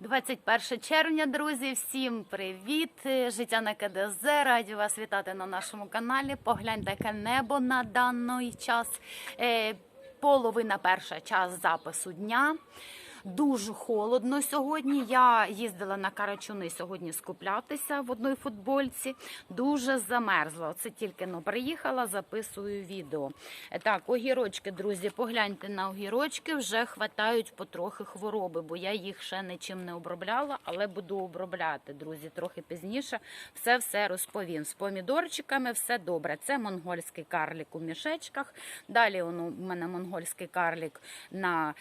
21 червня, друзі, всім привіт! Життя на КДЗ. Раді вас вітати на нашому каналі. Погляньте, яке небо на даний час. Е, Половина перша час запису дня. Дуже холодно сьогодні. Я їздила на Карачуни сьогодні скуплятися в одній футбольці. Дуже замерзла. Оце тільки но приїхала, записую відео. Так, огірочки, друзі, погляньте на огірочки, вже хватають потрохи хвороби, бо я їх ще нічим не обробляла, але буду обробляти, друзі, трохи пізніше. Все все розповім. З помідорчиками все добре. Це монгольський карлік у мішечках. Далі у мене монгольський карлік на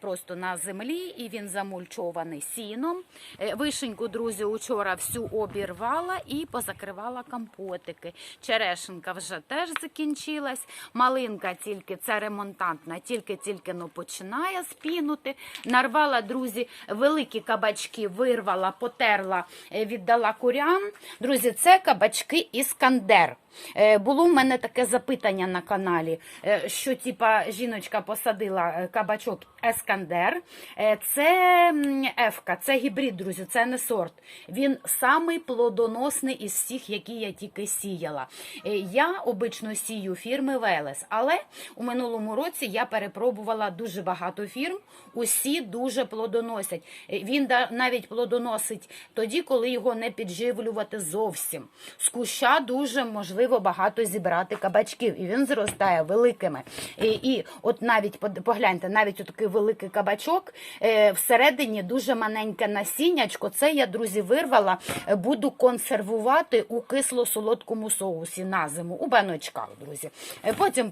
просто на землі, і він замульчований сіном. Е, Вишеньку, друзі, учора всю обірвала і позакривала компотики. Черешенка вже теж закінчилась. Малинка тільки це ремонтантна, тільки-тільки ну, починає спінути. Нарвала, друзі, великі кабачки, вирвала, потерла, е, віддала курям. Друзі, це кабачки іскандер. Е, Було в мене таке запитання на каналі, що типа жіночка посадила кабачок Ескандер. Е, Це ефка, це гібрид, друзі, це не сорт. Він самий плодоносний із всіх, які я тільки сіяла. Е, Я обично сію фірми Велес, але у минулому році я перепробувала дуже багато фірм. Усі дуже плодоносять. Е, Він навіть плодоносить тоді, коли його не підживлювати зовсім. З куща дуже можливо багато зібрати кабачків, і він зростає великими. І, от навіть погляньте, навіть такий великий кабачок е, всередині дуже маленьке насіннячко. Це я, друзі, вирвала, е, буду консервувати у кисло-солодкому соусі на зиму, у баночках, друзі. Е, Потім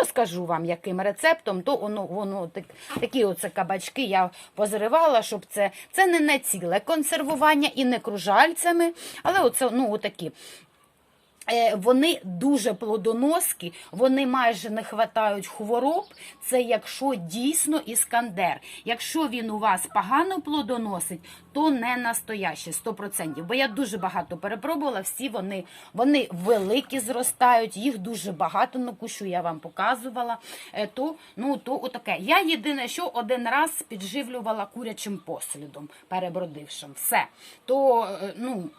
розкажу вам, яким рецептом, то воно, воно так, такі оце кабачки я позривала, щоб це, це не ціле консервування і не кружальцями, але оце, ну, отакі. Е, Вони дуже плодоноскі, вони майже не хватають хвороб. Це якщо дійсно іскандер. Якщо він у вас погано плодоносить, то не настоящий 100%. Бо я дуже багато перепробувала. Всі вони, вони великі зростають, їх дуже багато на кущу, я вам показувала. Е, То, ну, то отаке. Я єдине, що один раз підживлювала курячим послідом, перебродившим. Все. То, е, ну.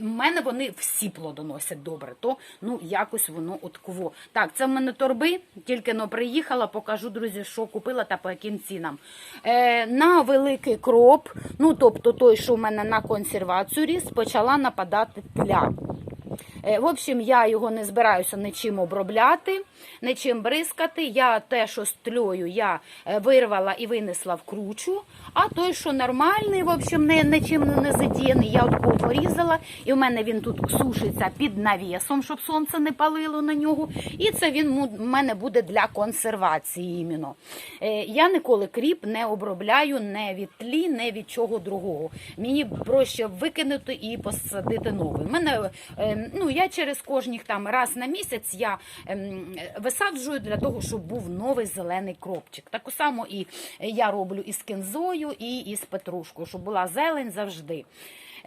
У мене вони всі плодоносять добре, то ну якось воно от кво. Так, це в мене торби, тільки но приїхала, покажу, друзі, що купила та по яким цінам. Е, на великий кроп, ну тобто той, що в мене на консервацію ріс, почала нападати тля. Е, В общем, я його не збираюся нічим обробляти, нічим бризкати. Я те, що тлею, я е, вирвала і винесла в кручу. А той, що нормальний, в общем, нічим не задіяний, я от порізала. І в мене він тут сушиться під навісом, щоб сонце не палило на нього. І це він в мене буде для консервації іменно. Е, Я ніколи кріп не обробляю не від тлі, не від чого другого. Мені проще викинути і посадити новий. У мене ну я через кожних там раз на місяць я ем, висаджую для того, щоб був новий зелений кропчик. Так само і я роблю із кінзою, і із петрушкою, щоб була зелень завжди.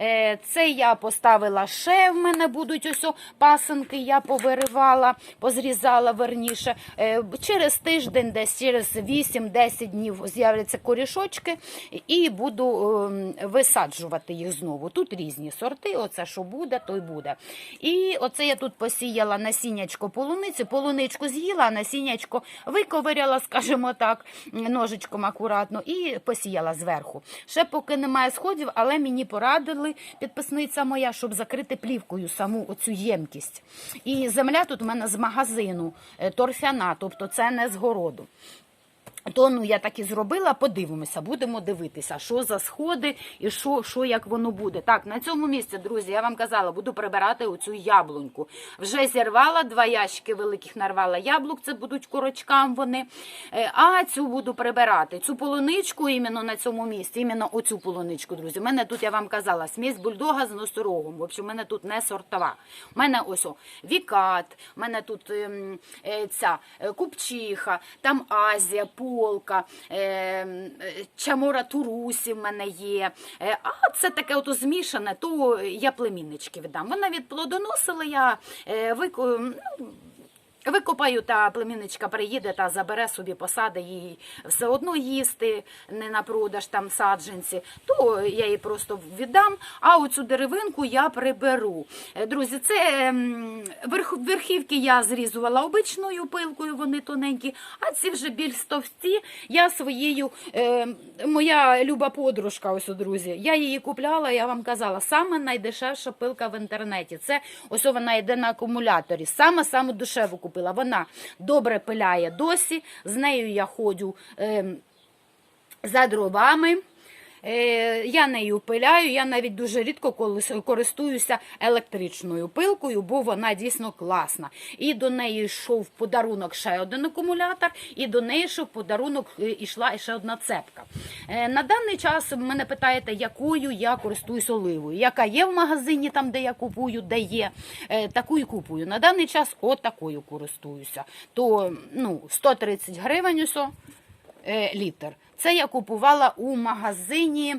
Е, Це я поставила ще в мене будуть ось пасинки, я повиривала, позрізала верніше. Е, Через тиждень, десь через 8-10 днів з'являться корішочки і буду ем, висаджувати їх знову. Тут різні сорти, оце що буде, то й буде. І оце я тут посіяла насіннячко полуниці, полуничку з'їла, насіннячко виковиряла, скажімо так, ножичком акуратно, і посіяла зверху. Ще поки немає сходів, але мені порадили підписниця моя, щоб закрити плівкою саму оцю ємкість. І земля тут у мене з магазину е, торфяна, тобто це не з городу. То ну я так і зробила, подивимося, будемо дивитися, що за сходи і що, що як воно буде. Так, на цьому місці, друзі, я вам казала, буду прибирати оцю яблуньку. Вже зірвала два ящики великих нарвала яблук, це будуть корочкам вони. Е, А цю буду прибирати. Цю полуничку іменно на цьому місці, іменно оцю полуничку, друзі. У мене тут я вам казала, смесь бульдога з носорогом. В общем, у мене тут не сортова. У мене ось о, вікат, у мене тут ем, е, ця е, купчиха, там Азія, полка, е, е, чамора турусі в мене є. Е, а це таке ото змішане, то я племіннички віддам. Вона відплодоносила, я е, ну, Викопаю, та племінничка приїде та забере собі посади їй все одно їсти, не на продаж там саджанці, то я їй просто віддам. А оцю деревинку я приберу. Е, Друзі, це ем, верх- верхівки я зрізувала обичною пилкою, вони тоненькі, а ці вже більш товсті. Я своєю, е, моя люба подружка, ось, друзі, я її купляла, я вам казала, саме найдешевша пилка в інтернеті. Це ось вона йде на акумуляторі. Саме саме дешеву купила. Вона добре пиляє досі. З нею я ходжу. Е, за дровами. Е, Я нею пиляю, я навіть дуже рідко користуюся електричною пилкою, бо вона дійсно класна. І до неї йшов подарунок ще один акумулятор, і до неї йшов подарунок е, ішла ще одна цепка. Е, На даний час мене питаєте, якою я користуюсь оливою. Яка є в магазині, там де я купую, де є, таку купую. На даний час отакою користуюся. То ну, 130 гривень усьо е, літр. Це я купувала у магазині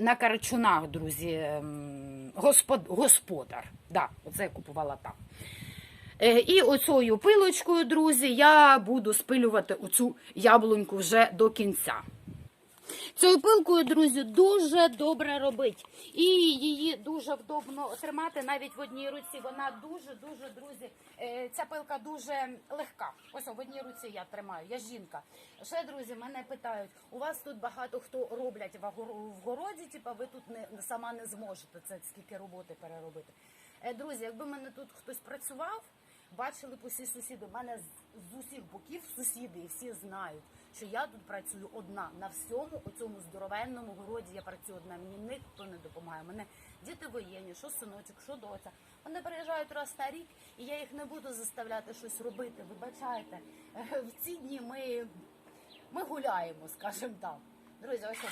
на Карчунах, друзі. Господ, господар. Да, оце я купувала там. Е, І оцею пилочкою, друзі, я буду спилювати оцю яблуньку вже до кінця. Цією пилкою, друзі, дуже добре робить. І її дуже вдобно тримати навіть в одній руці. Вона дуже-дуже, друзі, е, ця пилка дуже легка. Ось в одній руці я тримаю, я жінка. Ще, друзі, мене питають, у вас тут багато хто роблять в городі, типа ви тут не, сама не зможете це скільки роботи переробити. Е, Друзі, якби мене тут хтось працював, бачили б усі сусіди. У мене з усіх боків сусіди, і всі знають, що я тут працюю одна на всьому цьому здоровенному городі. Я працюю одна. Мені ніхто не допомагає. Мене діти воєнні, що синочок, що доця. Вони приїжджають раз на рік, і я їх не буду заставляти щось робити. Вибачайте, Е, в ці дні ми, ми гуляємо, скажімо так. Друзі, ось що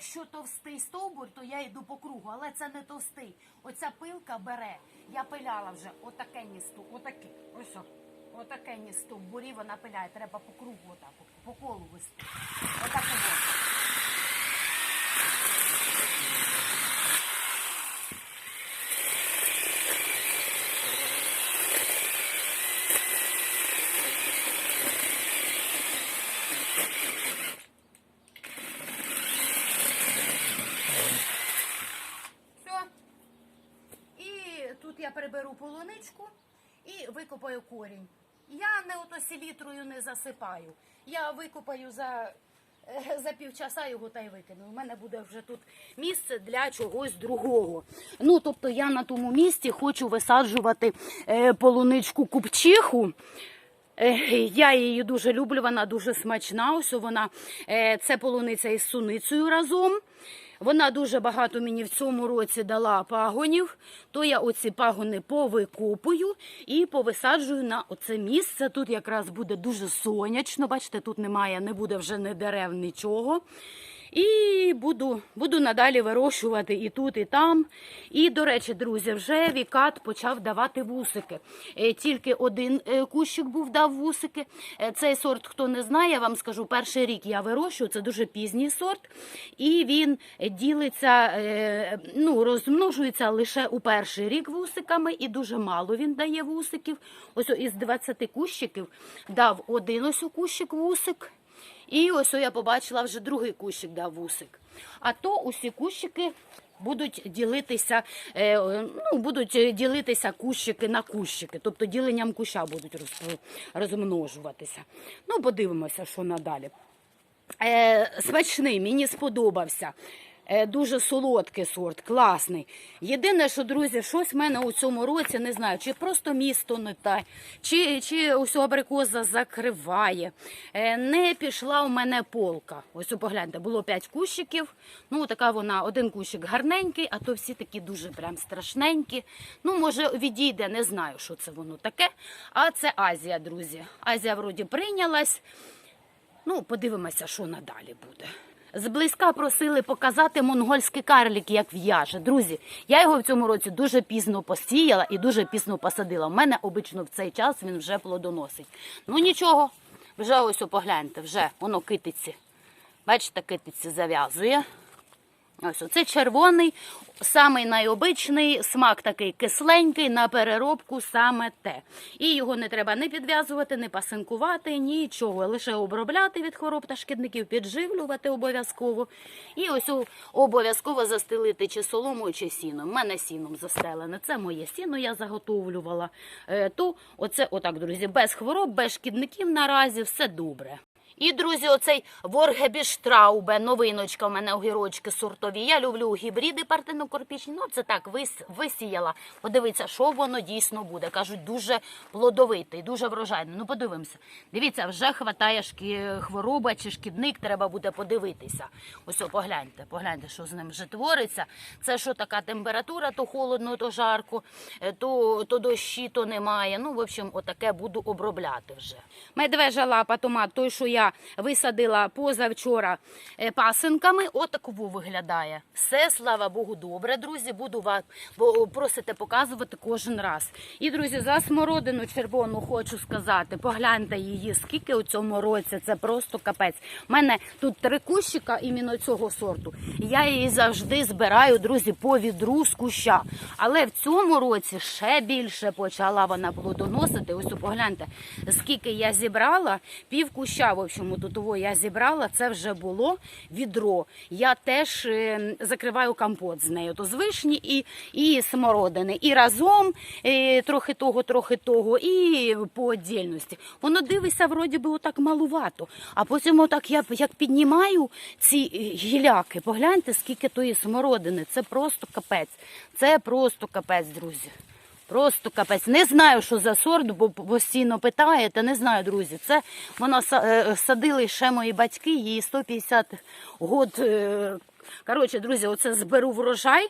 Якщо, товстий стовбур, то я йду по кругу, але це не товстий. Оця пилка бере. Я пиляла вже отаке ністу, отаке, ось о, отаке ні стовбурі вона пиляє. Треба по кругу отак, по колу вести. Отак от. Все. І тут я приберу полуничку і викопаю корінь. Я не ото селітрою не засипаю. Я викопаю за, е, за півчаса його та й викину. У мене буде вже тут місце для чогось другого. Ну, тобто я на тому місці хочу висаджувати е, полуничку купчиху. Е, Я її дуже люблю, вона дуже смачна. Ось вона це полуниця із суницею разом. Вона дуже багато мені в цьому році дала пагонів, то я оці пагони повикопую і повисаджую на оце місце. Тут якраз буде дуже сонячно. Бачите, тут немає, не буде вже ні дерев, нічого. І буду, буду надалі вирощувати і тут, і там. І, до речі, друзі, вже Вікат почав давати вусики. Е, Тільки один е, кущик був дав вусики. Е, Цей сорт, хто не знає, я вам скажу, перший рік я вирощую, це дуже пізній сорт. І він ділиться, ну, розмножується лише у перший рік вусиками, і дуже мало він дає вусиків. Ось із 20 кущиків дав один ось у кущик вусик. І ось я побачила вже другий кущик да, вусик. А то усі кущики будуть ділитися, е, е, ну, будуть е, ділитися кущики на кущики, тобто діленням куща будуть роз- розмножуватися. Ну, подивимося, що надалі. Е, смачний, мені сподобався. Е, дуже солодкий сорт, класний. Єдине, що, друзі, щось в мене у цьому році, не знаю, чи просто місто не те, чи, чи ось абрикоза закриває. Е, не пішла у мене полка. Ось погляньте, було 5 кущиків. Ну, така вона, один кущик гарненький, а то всі такі дуже прям страшненькі. Ну, може, відійде, не знаю, що це воно таке. А це Азія, друзі. Азія вроді прийнялась. Ну, подивимося, що надалі буде. Зблизька просили показати монгольський карлік, як в'яже. Друзі, я його в цьому році дуже пізно посіяла і дуже пізно посадила. У мене обично в цей час він вже плодоносить. Ну нічого, вже ось погляньте, вже воно китиці. Бачите, китиці зав'язує. Ось оце червоний, самий найобичний, смак такий кисленький, на переробку саме те. І його не треба не підв'язувати, не пасинкувати, нічого. Лише обробляти від хвороб та шкідників, підживлювати обов'язково. І ось обов'язково застелити чи соломою, чи сіном. У мене сіном застелене. Це моє сіно, я заготовлювала. Е, То оце, отак, друзі, без хвороб, без шкідників наразі все добре. І, друзі, оцей Воргебіштраубе, новиночка в мене огірочки сортові. Я люблю гібриди партенокорпічні. Ну, це так, вис, висіяла. Подивіться, що воно дійсно буде. Кажуть, дуже плодовитий, дуже врожайний. Ну, подивимося. Дивіться, вже хватає шкі... хвороба чи шкідник, треба буде подивитися. Ось, погляньте, погляньте, що з ним вже твориться. Це що така температура, то холодно, то жарко, е, то дощі, то немає. Ну, в общем, отаке буду обробляти вже. Медвежа лапа томат, той, що я висадила позавчора е, пасинками, отаково виглядає. Все, слава Богу, добре, друзі. Буду вас бо просите показувати кожен раз. І, друзі, за смородину червону хочу сказати, погляньте її, скільки у цьому році, це просто капець. У мене тут три кущика іменно цього сорту. Я її завжди збираю, друзі, по відру з куща. Але в цьому році ще більше почала вона плодоносити. Ось погляньте, скільки я зібрала, пів куща, в тут того я зібрала, це вже було відро. Я теж е, закриваю компот з нею, то з вишні і, і смородини. І разом е, трохи того, трохи того, і по отдільності. Воно дивиться, вроді би, отак малувато. А потім отак я як піднімаю ці е, гіляки, погляньте, скільки тої смородини. Це просто капець. Це просто капець, друзі. Просто капець. Не знаю, що за сорт, бо постійно питаєте. Не знаю, друзі. Це воно са- е, садили ще мої батьки, їй 150 год. е, Коротше, друзі, оце зберу врожай.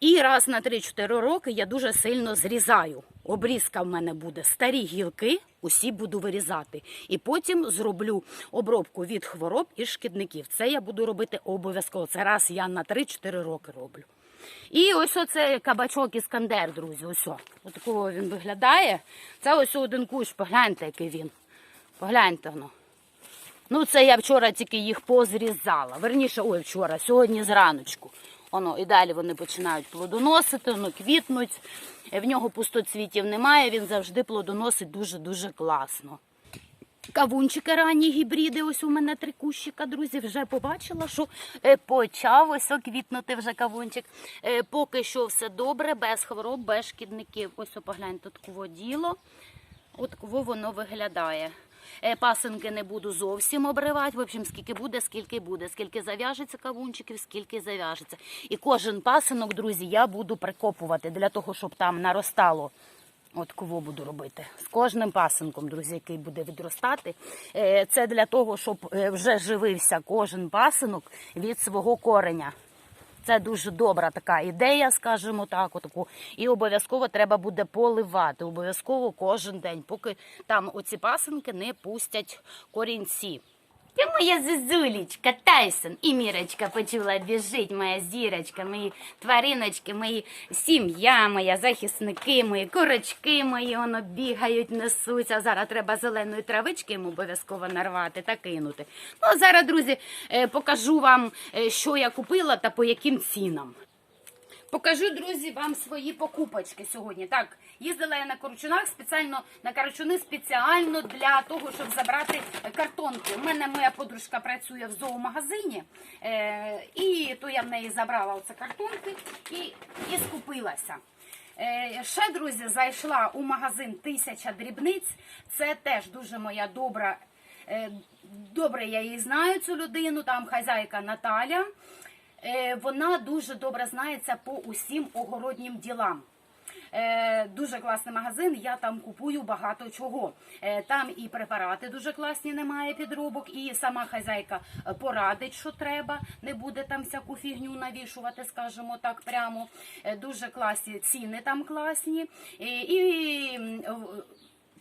І раз на 3-4 роки я дуже сильно зрізаю. Обрізка в мене буде старі гілки, усі буду вирізати. І потім зроблю обробку від хвороб і шкідників. Це я буду робити обов'язково. Це раз я на 3-4 роки роблю. І ось оце кабачок іскандер, друзі. Ось. Ось такого він виглядає. Це ось один кущ, погляньте, який він. Погляньте воно. Ну, це я вчора тільки їх позрізала. Верніше, ой, вчора, сьогодні зраночку. Воно, і далі вони починають плодоносити, воно квітнуть. Е, В нього пустоцвітів немає, він завжди плодоносить дуже-дуже класно. Кавунчики ранні гібриди. Ось у мене три кущика, друзі. Вже побачила, що е, почав ось квітнути вже кавунчик. Е, Поки що все добре, без хвороб, без шкідників. Ось погляньте, таково діло. От кого воно виглядає. Е, Пасинки не буду зовсім обривати. В общем, скільки буде, скільки буде. Скільки зав'яжеться кавунчиків, скільки зав'яжеться. І кожен пасинок, друзі, я буду прикопувати для того, щоб там наростало. От кого буду робити з кожним пасинком, друзі, який буде відростати. Е, Це для того, щоб е, вже живився кожен пасинок від свого кореня. Це дуже добра така ідея, скажімо так, отаку. І обов'язково треба буде поливати. Обов'язково кожен день, поки там оці пасинки не пустять корінці. Ти моя зозулечка, Тайсон. І Мірочка почула біжить, моя зірочка, мої твариночки, мої сім'я, моя захисники, мої курочки мої, воно бігають, несуться. Зараз треба зеленої травички їм обов'язково нарвати та кинути. Ну, а зараз, друзі, е, покажу вам, е, що я купила та по яким цінам. Покажу, друзі, вам свої покупочки сьогодні. Так, їздила я на корчунах спеціально на карчуни спеціально для того, щоб забрати картонки. У мене моя подружка працює в зоомагазині, е, і то я в неї забрала оце картонки і, і скупилася. Е, Ще, друзі, зайшла у магазин Тисяча дрібниць. Це теж дуже моя добра. е, Добре, я її знаю, цю людину, там хазяйка Наталя. Е, Вона дуже добре знається по усім огороднім ділам. Е, Дуже класний магазин, я там купую багато чого. Е, Там і препарати дуже класні, немає підробок, і сама хазяйка порадить, що треба. Не буде там всяку фігню навішувати, скажімо так, прямо. Дуже класні ціни там класні. І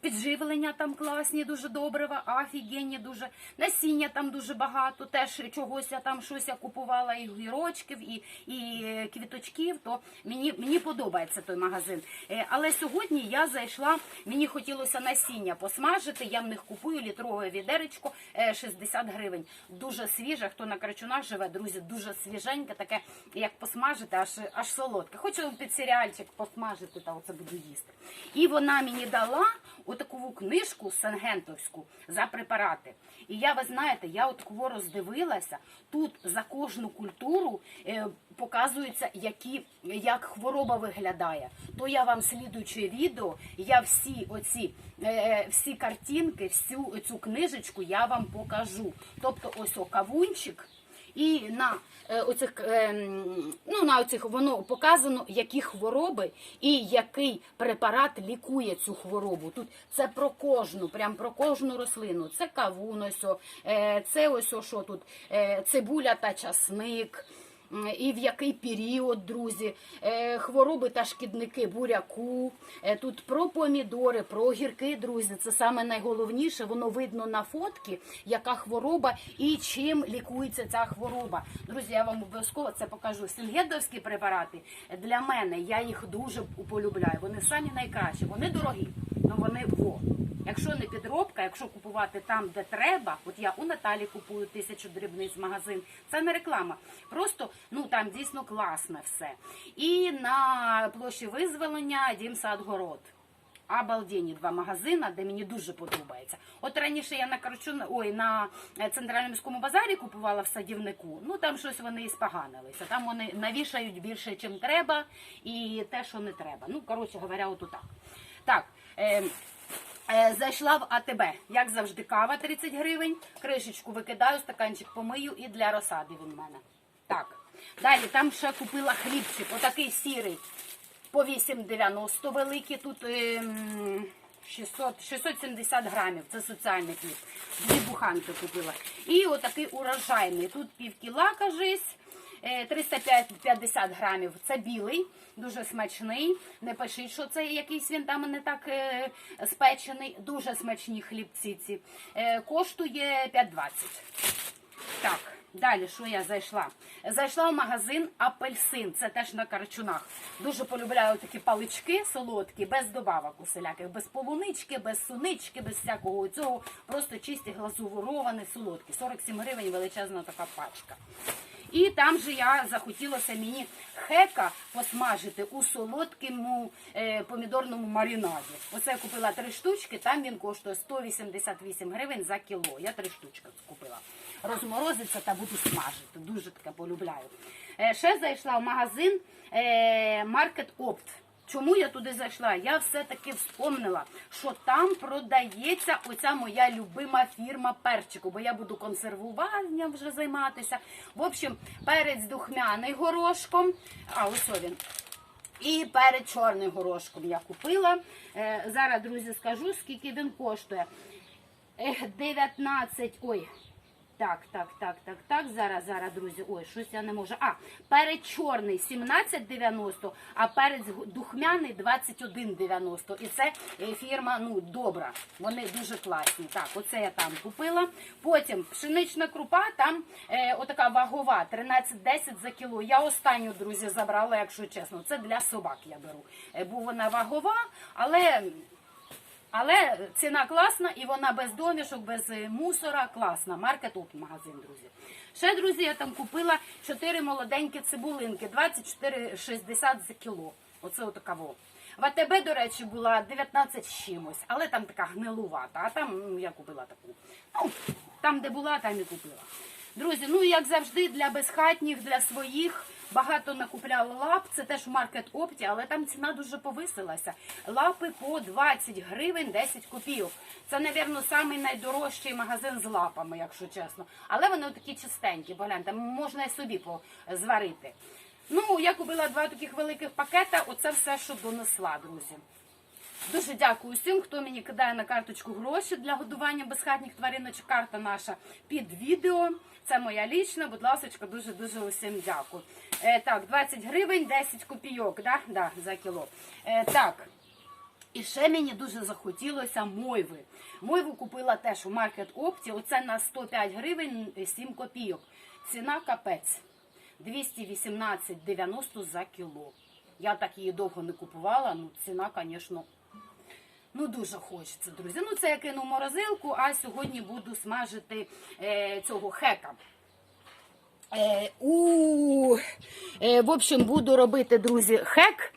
Підживлення там класні, дуже добрива, офігенні, дуже насіння там дуже багато. Теж чогось я там щось я купувала і гірочків, і, і е, квіточків. То мені, мені подобається той магазин. Е, Але сьогодні я зайшла, мені хотілося насіння посмажити. Я в них купую літрове відеречко е, 60 гривень. Дуже свіже. Хто на крачунах живе, друзі, дуже свіженьке, таке, як посмажити, аж аж солодке. Хочу під серіальчик посмажити, та оце буду їсти. І вона мені дала отаку книжку сенгентовську за препарати. І я, ви знаєте, я отаку роздивилася. Тут за кожну культуру е, показується, які, як хвороба виглядає. То я вам слідуюче відео, я всі оці е, всі картинки, всю цю книжечку я вам покажу. Тобто, ось о кавунчик. І на е, оцих, е, ну, на оцих воно показано, які хвороби і який препарат лікує цю хворобу. Тут це про кожну, прям про кожну рослину. Це кавун, ось, е, це ось що тут, цибуля та часник. І в який період, друзі, Е, хвороби та шкідники буряку. Е, Тут про помідори, про огірки, друзі. Це саме найголовніше. Воно видно на фотки, яка хвороба і чим лікується ця хвороба. Друзі, я вам обов'язково це покажу. Сінгедовські препарати для мене я їх дуже полюбляю. Вони самі найкращі. Вони дорогі, але вони во. Якщо не підробка, якщо купувати там, де треба, от я у Наталі купую тисячу дрібниць магазин, це не реклама. Просто ну там дійсно класне все. І на площі визволення дім садгород. Обалденні два магазини, де мені дуже подобається. От раніше я на Корчун, ой, на е, центральному міському базарі купувала в садівнику. Ну там щось вони і споганилися. Там вони навішають більше, чим треба, і те, що не треба. Ну, коротше говоря, от так. Так. Е, Зайшла в АТБ, як завжди, кава 30 гривень. Кришечку викидаю, стаканчик помию і для розсади він в мене. Так. Далі там ще купила хлібчик, отакий сірий по 8,90 великий. Тут ем, 600, 670 грамів. Це соціальний хліб. Дві буханки купила. І отакий урожайний. Тут пів кіла, кажись. Е, 350 грамів. Це білий, дуже смачний. Не пишіть, що це якийсь він там не так е, спечений. Дуже смачні хлібці ці. Е, коштує 5,20. Так, далі, що я зайшла? Зайшла в магазин Апельсин, це теж на карчунах. Дуже полюбляю такі палички солодкі, без добавок усіляких, без полунички, без сунички, без всякого цього. Просто чисті глазуровані солодкі. 47 гривень величезна така пачка. І там же я захотілося мені хека посмажити у солодкому е, помідорному маринаді. Оце я купила три штучки, там він коштує 188 гривень за кіло. Я три штучки купила. Розморозиться та буду смажити. Дуже таке полюбляю. Е, ще зайшла в магазин е, Market Opt. Чому я туди зайшла? Я все-таки вспомнила, що там продається оця моя любима фірма перчику, бо я буду консервуванням вже займатися. В общем, перець духмяний горошком. А ось він. І перед чорним горошком я купила. Е, зараз, друзі, скажу, скільки він коштує. Е, 19, ой, Так, так, так, так, так. Зараз, зараз, друзі. Ой, щось я не можу. А, перець чорний 17,90, а перець духмяний 21,90. І це фірма, ну, добра. Вони дуже класні. Так, оце я там купила. Потім пшенична крупа, там е, отака вагова, 13,10 за кіло. Я останню, друзі, забрала, якщо чесно. Це для собак я беру. Е, бо вона вагова, але але ціна класна і вона без домішок, без е, мусора, класна. Маркет Оп магазин, друзі. Ще, друзі, я там купила 4 молоденькі цибулинки, 24,60 за кіло. Оце отака во. В АТБ, до речі, була 19 з чимось, але там така гнилувата. А там ну, я купила таку. Ну, там, де була, там і купила. Друзі, ну як завжди, для безхатніх, для своїх. Багато накупляла лап, це теж маркет опті, але там ціна дуже повисилася. Лапи по 20 гривень 10 копійок. Це, напевно, самий найдорожчий магазин з лапами, якщо чесно. Але вони такі чистенькі, погляньте, можна і собі зварити. Ну, я купила два таких великих пакета. Оце все, що донесла, друзі. Дуже дякую всім, хто мені кидає на карточку гроші для годування безхатніх твариночок. Карта наша під відео. Це моя лічна. Будь ласка, дуже дуже усім дякую. Е, так, 20 гривень, 10 копійок, да? За кіло. Е, так. І ще мені дуже захотілося мойви. Мойву купила теж у маркет опті. Оце на 105 гривень 7 копійок. Ціна капець. 218,90 за кіло. Я так її довго не купувала, ну ціна, звісно, ну дуже хочеться, друзі. Ну це я кину в морозилку, а сьогодні буду смажити е, цього хека. Е, у, е, в общем, буду робити, друзі, хек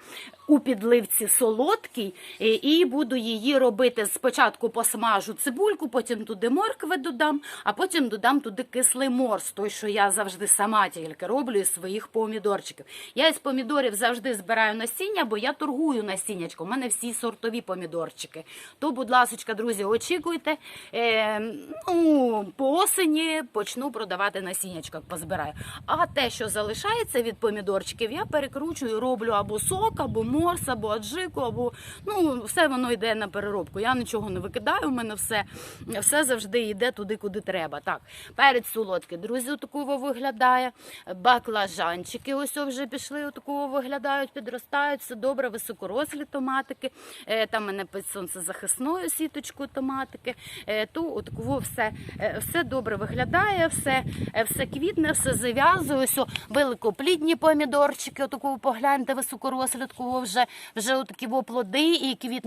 у підливці солодкий, е, і буду її робити спочатку посмажу цибульку, потім туди моркви додам, а потім додам туди кислий морс, той, що я завжди сама тільки роблю із своїх помідорчиків. Я із помідорів завжди збираю насіння, бо я торгую насіннячком. У мене всі сортові помідорчики. То, будь ласка, друзі, очікуйте. Е, ну, по осені почну продавати насіннячко, як позбираю. А те, що залишається від помідорчиків, я перекручую, роблю або сок, або морс, або аджику, або ну, все воно йде на переробку. Я нічого не викидаю, у мене все, все завжди йде туди, куди треба. Так, перець солодкий, друзі, такого виглядає. Баклажанчики ось вже пішли, такого виглядають, підростають, все добре, високорослі томатики. Е, Там в мене під сонцезахисною сіточкою томатики. Е, То отакого все, е, все добре виглядає, все, все квітне, все зав'язує. Великоплідні помідорчики, отакого погляньте, високорослі, такого вже, вже отакі во плоди і квітнуть